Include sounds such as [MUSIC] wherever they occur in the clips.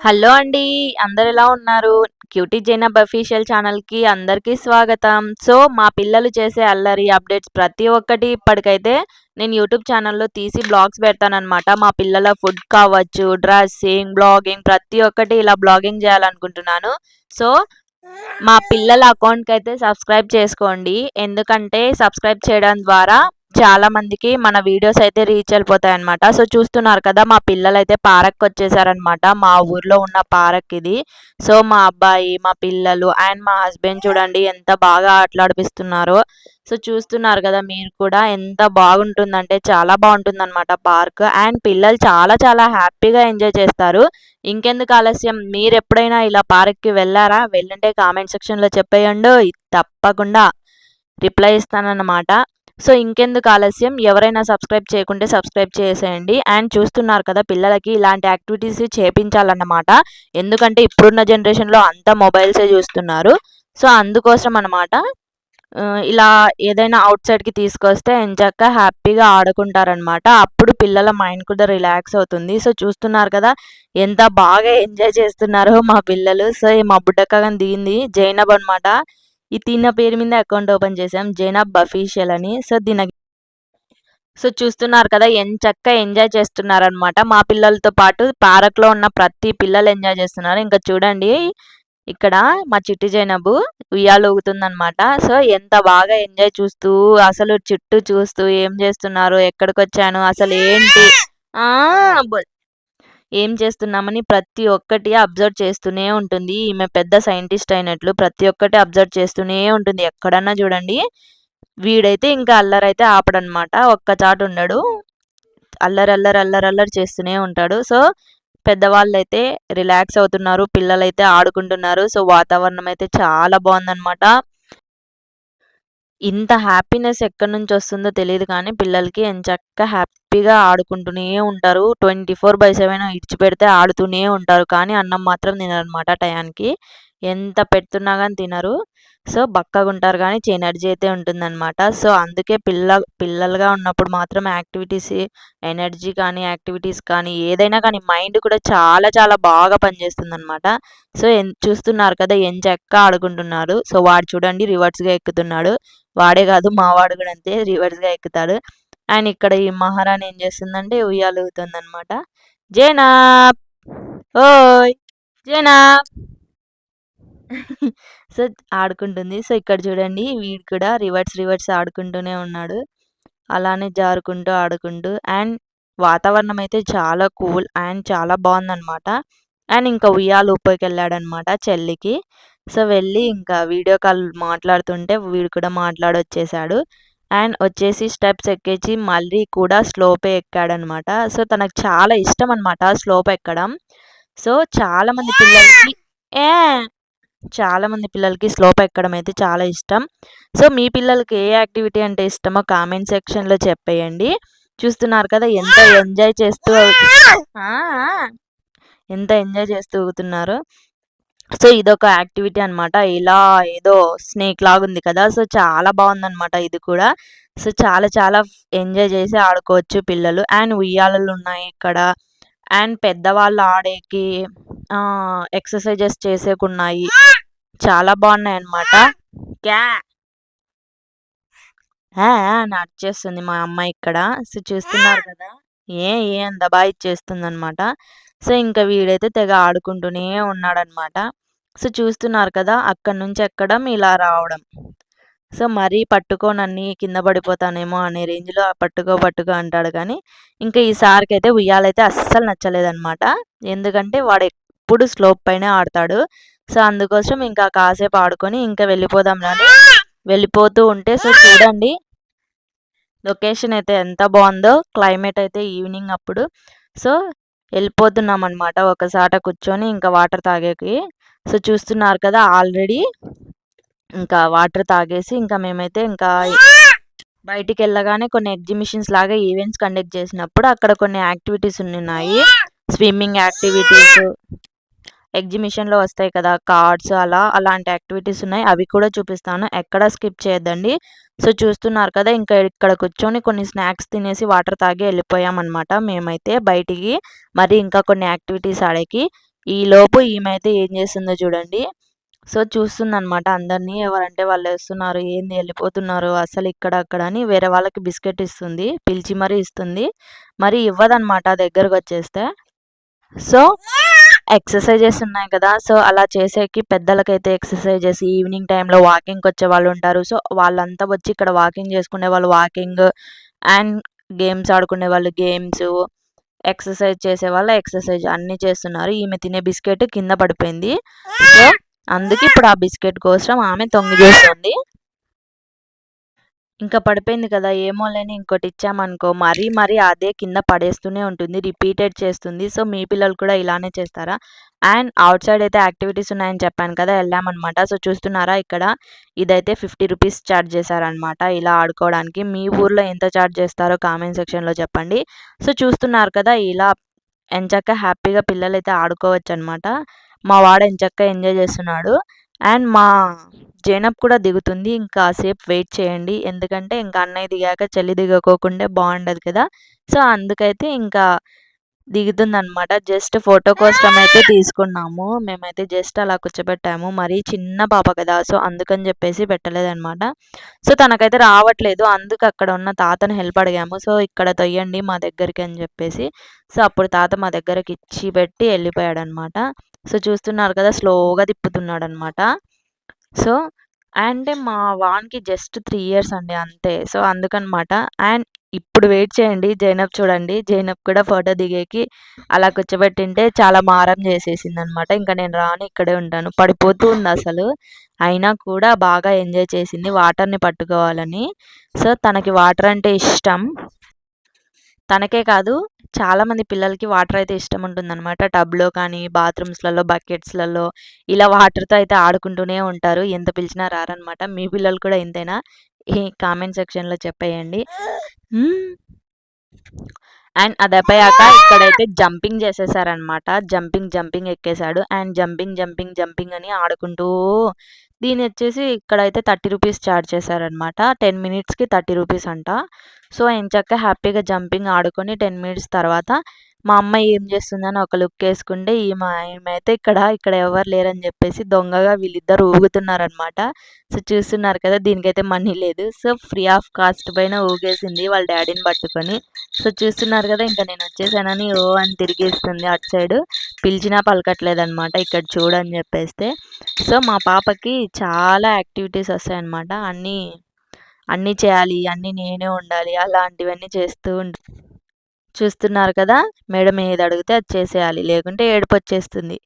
Hello అండి అందరు ఎలా ఉన్నారు? క్యూటీ జైనబ్ అఫీషియల్ ఛానల్కి అందరికీ స్వాగతం. సో మా పిల్లలు చేసే అల్లరి అప్డేట్స్ ప్రతి ఒక్కటి ఇప్పటికైతే నేను యూట్యూబ్ ఛానల్లో తీసి బ్లాగ్స్ పెడతానమాట మా పిల్లల ఫుడ్ కావచ్చు డ్రెస్సింగ్ బ్లాగింగ్ ప్రతి ఒక్కటి ఇలా బ్లాగింగ్ చేయాలనుకుంటున్నాను. సో మా పిల్లల అకౌంట్కి అయితే సబ్స్క్రైబ్ చేసుకోండి. ఎందుకంటే సబ్స్క్రైబ్ చేయడం ద్వారా చాలా మందికి మన వీడియోస్ అయితే రీచ్ వెళ్ళిపోతాయి అనమాట సో చూస్తున్నారు కదా మా పిల్లలు అయితే పార్క్ వచ్చేసారనమాట మా ఊర్లో ఉన్న పార్క్ ఇది. సో మా అబ్బాయి మా పిల్లలు అండ్ మా హస్బెండ్ చూడండి ఎంత బాగా ఆటలాడిపిస్తున్నారో. సో చూస్తున్నారు కదా మీరు కూడా ఎంత బాగుంటుందంటే చాలా బాగుంటుంది అనమాట పార్క్. అండ్ పిల్లలు చాలా చాలా హ్యాపీగా ఎంజాయ్ చేస్తారు. ఇంకెందుకు ఆలస్యం? మీరు ఎప్పుడైనా ఇలా పార్క్కి వెళ్ళారా? వెళ్ళంటే కామెంట్ సెక్షన్లో చెప్పేయండి. తప్పకుండా రిప్లై ఇస్తానన్నమాట. సో ఇంకెందుకు ఆలస్యం? ఎవరైనా సబ్స్క్రైబ్ చేయకుంటే సబ్స్క్రైబ్ చేసేయండి. అండ్ చూస్తున్నారు కదా పిల్లలకి ఇలాంటి యాక్టివిటీస్ చేపించాలన్నమాట. ఎందుకంటే ఇప్పుడున్న జనరేషన్లో అంతా మొబైల్సే చూస్తున్నారు. సో అందుకోసం అనమాట ఇలా ఏదైనా అవుట్ సైడ్కి తీసుకొస్తే ఎంచక్క హ్యాపీగా ఆడుకుంటారనమాట అప్పుడు పిల్లల మైండ్ కూడా రిలాక్స్ అవుతుంది. సో చూస్తున్నారు కదా ఎంత బాగా ఎంజాయ్ చేస్తున్నారో మా పిల్లలు. సో మా బుడ్డక్క దిగింది జైనబ్ అనమాట ఈ తిన్న పేరు మీద అకౌంట్ ఓపెన్ చేసాం జైనబ్ అఫీషియల్ అని. సో దీనికి సో చూస్తున్నారు కదా ఎంచక్క ఎంజాయ్ చేస్తున్నారనమాట మా పిల్లలతో పాటు పార్క్లో ఉన్న ప్రతి పిల్లలు ఎంజాయ్ చేస్తున్నారు. ఇంకా చూడండి ఇక్కడ మా చిట్టి జైనబు ఉయ్యాలు ఊగుతుందనమాట సో ఎంత బాగా ఎంజాయ్ చూస్తూ అసలు చుట్టూ చూస్తూ ఏం చేస్తున్నారు ఎక్కడికి వచ్చాను అసలు ఏంటి? ఏం చేస్తున్నామని ప్రతి ఒక్కటి అబ్జర్వ్ చేస్తూనే ఉంటుంది. ఈమె పెద్ద సైంటిస్ట్ అయినట్లు ప్రతి ఒక్కటి అబ్జర్వ్ చేస్తూనే ఉంటుంది. ఎక్కడన్నా చూడండి వీడైతే ఇంకా అల్లరైతే ఆపడనమాట. ఒక్క చాటు ఉండడు. అల్లరి అల్లరి అల్లరి అల్లరి చేస్తూనే ఉంటాడు. సో పెద్దవాళ్ళు అయితే రిలాక్స్ అవుతున్నారు. పిల్లలు అయితే ఆడుకుంటున్నారు. సో వాతావరణం అయితే చాలా బాగుందనమాట. ఇంత హ్యాపీనెస్ ఎక్కడి నుంచి వస్తుందో తెలియదు కానీ పిల్లలకి ఎంచక్క హ్యాపీగా ఆడుకుంటూనే ఉంటారు. ట్వంటీ ఫోర్ బై సెవెన్ ఇడిచిపెడితే ఆడుతూనే ఉంటారు. కానీ అన్నం మాత్రం తినరనమాట టయానికి. ఎంత పెడుతున్నా కానీ తినరు. సో బక్కగా ఉంటారు కానీ ఎనర్జీ అయితే ఉంటుందన్నమాట. సో అందుకే పిల్ల పిల్లలుగా ఉన్నప్పుడు మాత్రం యాక్టివిటీస్ ఎనర్జీ కానీ యాక్టివిటీస్ కానీ ఏదైనా కానీ మైండ్ కూడా చాలా చాలా బాగా పనిచేస్తుంది అనమాట సో చూస్తున్నారు కదా ఎం చెక్క ఆడుకుంటున్నారు. సో వాడు చూడండి రివర్స్గా ఎక్కుతున్నాడు. వాడే కాదు మావాడు కూడా అంతే రివర్స్గా ఎక్కుతాడు. అండ్ ఇక్కడ ఈ మహారాణి ఏం చేస్తుందంటే ఉయ్యాలుగుతుంది అనమాట జేనాబ్! ఓయ్! జేనాబ్! [LAUGHS] సో ఆడుకుంటుంది. సో ఇక్కడ చూడండి వీడు కూడా రివర్స్ రివర్స్ ఆడుకుంటూనే ఉన్నాడు. అలానే జారుకుంటూ ఆడుకుంటూ అండ్ వాతావరణం అయితే చాలా కూల్ అండ్ చాలా బాగుందనమాట అండ్ ఇంకా ఉయ్యాలు ఊపకి వెళ్ళాడనమాట చెల్లికి. సో వెళ్ళి ఇంకా వీడియో కాల్ మాట్లాడుతుంటే వీడు కూడా మాట్లాడొచ్చేసాడు. అండ్ వచ్చేసి స్టెప్స్ ఎక్కేసి మళ్ళీ కూడా స్లోపే ఎక్కాడనమాట. సో తనకు చాలా ఇష్టం అనమాట స్లోప్ ఎక్కడం. సో చాలామంది పిల్లలకి ఏ చాలామంది పిల్లలకి స్లోప్ ఎక్కడం అయితే చాలా ఇష్టం. సో మీ పిల్లలకి ఏ యాక్టివిటీ అంటే ఇష్టమో కామెంట్ సెక్షన్లో చెప్పేయండి. చూస్తున్నారు కదా ఎంత ఎంజాయ్ చేస్తూ ఎంత ఎంజాయ్ చేస్తూ ఊగుతున్నారు. సో ఇదొక యాక్టివిటీ అనమాట ఇలా ఏదో స్నేక్ లాగా ఉంది కదా సో చాలా బాగుందనమాట ఇది కూడా. సో చాలా చాలా ఎంజాయ్ చేసి ఆడుకోవచ్చు పిల్లలు. అండ్ ఉయ్యాలలు ఉన్నాయి ఇక్కడ. అండ్ పెద్దవాళ్ళు ఆడేకి ఎక్సర్సైజెస్ చేసేకున్నాయి. చాలా బాగున్నాయి అనమాట క్యా నడిచేస్తుంది మా అమ్మాయి ఇక్కడ. సో చూస్తున్నారు కదా. ఏ ఏ అంత బాగా ఇచ్చేస్తుంది అనమాట సో ఇంకా వీడైతే తెగ ఆడుకుంటూనే ఉన్నాడనమాట సో చూస్తున్నారు కదా! అక్కడి నుంచి ఎక్కడం ఇలా రావడం. సో మరీ పట్టుకోనన్ని కింద పడిపోతానేమో అనే రేంజ్లో పట్టుకో పట్టుకో అంటాడు కానీ ఇంకా ఈ సార్కి అయితే ఉయ్యాలైతే అస్సలు నచ్చలేదన్నమాట. ఎందుకంటే వాడు ఎప్పుడు స్లోప్ పైన ఆడతాడు. సో అందుకోసం ఇంకా కాసేపు ఆడుకొని ఇంకా వెళ్ళిపోదాం అని వెళ్ళిపోతూ ఉంటే సో చూడండి. లొకేషన్ అయితే ఎంత బాగుందో. క్లైమేట్ అయితే ఈవినింగ్ అప్పుడు. సో వెళ్ళిపోతున్నాం అనమాట ఒకసాట కూర్చొని ఇంకా వాటర్ తాగేకి. సో చూస్తున్నారు కదా ఆల్రెడీ. ఇంకా వాటర్ తాగేసి ఇంకా మేమైతే ఇంకా బయటికి వెళ్ళగానే కొన్ని ఎగ్జిబిషన్స్ లాగా ఈవెంట్స్ కండక్ట్ చేసినప్పుడు అక్కడ కొన్ని యాక్టివిటీస్ ఉన్నాయి. స్విమ్మింగ్ యాక్టివిటీస్ ఎగ్జిబిషన్లో వస్తాయి కదా కార్డ్స్ అలా అలాంటి యాక్టివిటీస్ ఉన్నాయి. అవి కూడా చూపిస్తాను. ఎక్కడ స్కిప్ చేయొద్దండి. సో చూస్తున్నారు కదా ఇంకా ఇక్కడ కూర్చొని కొన్ని స్నాక్స్ తినేసి వాటర్ తాగి వెళ్ళిపోయామన్నమాట. మేమైతే బయటికి మరి ఇంకా కొన్ని యాక్టివిటీస్ ఆడేకి. ఈ లోపు ఈమె అయితే ఏం చేస్తుందో చూడండి. సో చూస్తుందనమాట అందరినీ. ఎవరంటే వాళ్ళు వస్తున్నారు ఏంది వెళ్ళిపోతున్నారు అసలు ఇక్కడ అక్కడ అని వేరే వాళ్ళకి బిస్కెట్ ఇస్తుంది పిలిచి మరీ ఇస్తుంది. మరి ఇవ్వదనమాట దగ్గరకు వచ్చేస్తే. సో ఎక్సర్సైజెస్ ఉన్నాయి కదా. సో అలా చేసేకి పెద్దలకైతే ఎక్సర్సైజెస్ ఈవినింగ్ టైంలో వాకింగ్కి వచ్చే వాళ్ళు ఉంటారు. సో వాళ్ళంతా వచ్చి ఇక్కడ వాకింగ్ చేసుకునే వాళ్ళు వాకింగ్ అండ్ గేమ్స్ ఆడుకునే వాళ్ళు గేమ్స్ ఎక్సర్సైజ్ చేసే వాళ్ళు ఎక్సర్సైజ్ అన్నీ చేస్తున్నారు. ఈమె తినే బిస్కెట్ కింద పడిపోయింది. సో అందుకే ఇప్పుడు ఆ బిస్కెట్ కోసం ఆమె తొంగి చూస్తుంది. ఇంకా పడిపోయింది కదా ఏమో లేని ఇంకోటి ఇచ్చామనుకో మరీ మరీ అదే కింద పడేస్తూనే ఉంటుంది రిపీటెడ్ చేస్తుంది. సో మీ పిల్లలు కూడా ఇలానే చేస్తారా? అండ్ అవుట్ సైడ్ అయితే యాక్టివిటీస్ ఉన్నాయని చెప్పాను కదా వెళ్ళామన్నమాట. సో చూస్తున్నారా ఇక్కడ? ఇదైతే ఫిఫ్టీ రూపీస్ ఛార్జ్ చేశారనమాట ఇలా ఆడుకోవడానికి. మీ ఊర్లో ఎంత ఛార్జ్ చేస్తారో కామెంట్ సెక్షన్లో చెప్పండి. సో చూస్తున్నారు కదా ఇలా ఎంచక్క హ్యాపీగా పిల్లలు అయితే ఆడుకోవచ్చు అనమాట మా వాడు ఎంచక్క ఎంజాయ్ చేస్తున్నాడు. అండ్ మా జైనబ్ కూడా దిగుతుంది. ఇంకా సేపు వెయిట్ చేయండి. ఎందుకంటే ఇంకా అన్నయ్య దిగాక చెల్లి దిగకోకుండా బాగుండదు కదా. సో అందుకైతే ఇంకా దిగుతుందనమాట జస్ట్ ఫోటో కోసం అయితే తీసుకున్నాము. మేమైతే జస్ట్ అలా కూర్చోబెట్టాము. మరీ చిన్న పాప కదా. సో అందుకని చెప్పేసి పెట్టలేదనమాట సో తనకైతే రావట్లేదు. అందుకు అక్కడ ఉన్న తాతను హెల్ప్ అడిగాము. సో ఇక్కడ తొయ్యండి మా దగ్గరికి అని చెప్పేసి. సో అప్పుడు తాత మా దగ్గరకి ఇచ్చి పెట్టి వెళ్ళిపోయాడు అనమాట సో చూస్తున్నారు కదా స్లోగా తిప్పుతున్నాడు అనమాట సో అంటే మా వాన్కి జస్ట్ త్రీ ఇయర్స్ అండి అంతే. సో అందుకనమాట. అండ్ ఇప్పుడు వెయిట్ చేయండి. జైనబ్ చూడండి. జైనబ్ కూడా ఫోటో దిగేకి అలా కూర్చోబెట్టింటే చాలా మారం చేసేసింది అనమాట ఇంకా నేను రాను ఇక్కడే ఉంటాను. పడిపోతూ ఉంది అసలు. అయినా కూడా బాగా ఎంజాయ్ చేసింది. వాటర్ని పట్టుకోవాలని. సో తనకి వాటర్ అంటే ఇష్టం. తనకే కాదు చాలామంది పిల్లలకి వాటర్ అయితే ఇష్టం ఉంటుందన్నమాట టబ్లో కానీ బాత్రూమ్స్లలో బకెట్స్లలో ఇలా వాటర్తో అయితే ఆడుకుంటూనే ఉంటారు. ఎంత పిలిచినా రారనమాట మీ పిల్లలు కూడా ఇంతేనా? ఈ కామెంట్ సెక్షన్లో చెప్పేయండి. అండ్ అది అయిపోయాక ఇక్కడైతే జంపింగ్ చేసేసారనమాట జంపింగ్ జంపింగ్ ఎక్కేశాడు. అండ్ జంపింగ్ జంపింగ్ జంపింగ్ అని ఆడుకుంటూ దీని వచ్చేసి ఇక్కడైతే థర్టీ రూపీస్ ఛార్జ్ చేశారనమాట టెన్ మినిట్స్కి థర్టీ రూపీస్ అంట. సో ఎంచక్క హ్యాపీగా జంపింగ్ ఆడుకొని టెన్ మినిట్స్ తర్వాత మా అమ్మ ఏం చేస్తుందని ఒక లుక్ వేసుకుంటే ఈమె ఈమె అయితే ఇక్కడ ఇక్కడ ఎవరు లేరని చెప్పేసి దొంగగా వీళ్ళిద్దరు ఊగుతున్నారనమాట సో చూస్తున్నారు కదా దీనికైతే మనీ లేదు. సో ఫ్రీ ఆఫ్ కాస్ట్ పైన ఊగేసింది వాళ్ళ డాడీని పట్టుకొని. సో చూస్తున్నారు కదా ఇంకా నేను వచ్చేసానని ఓ అని తిరిగిస్తుంది అటు సైడ్. పిలిచినా పలకట్లేదనమాట ఇక్కడ చూడని చెప్పేస్తే. సో మా పాపకి చాలా యాక్టివిటీస్ వస్తాయన్నమాట. అన్నీ అన్నీ చేయాలి అన్నీ నేనే ఉండాలి అలాంటివన్నీ చేస్తూ ఉంటాను చూస్తున్నారు కదా! మేడం ఏది అడిగితే అది చేసేయాలి. లేకుంటే ఏడుపు వచ్చేస్తుంది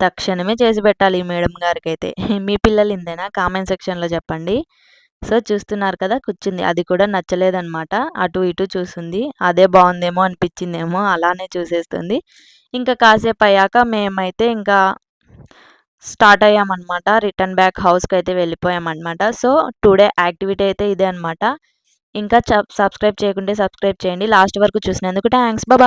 తక్షణమే చేసి పెట్టాలి ఈ మేడం గారికి అయితే [LAUGHS] మీ పిల్లలు ఇందేనా కామెంట్ సెక్షన్లో చెప్పండి. సో చూస్తున్నారు కదా! కూర్చుంది. అది కూడా నచ్చలేదన్నమాట. అటు ఇటు చూసింది అదే బాగుందేమో అనిపించిందేమో అలానే చూసేస్తుంది. ఇంకా కాసేపు అయ్యాక మేమైతే ఇంకా స్టార్ట్ అయ్యామన్నమాట. రిటర్న్ బ్యాక్ హౌస్కి అయితే వెళ్ళిపోయామన్నమాట. సో టుడే యాక్టివిటీ అయితే ఇదే అనమాట ఇంకా సబ్స్క్రైబ్ చేయకుంటే సబ్స్క్రైబ్ చేయండి. లాస్ట్ వరకు చూసినందుకు థ్యాంక్స్ బాబా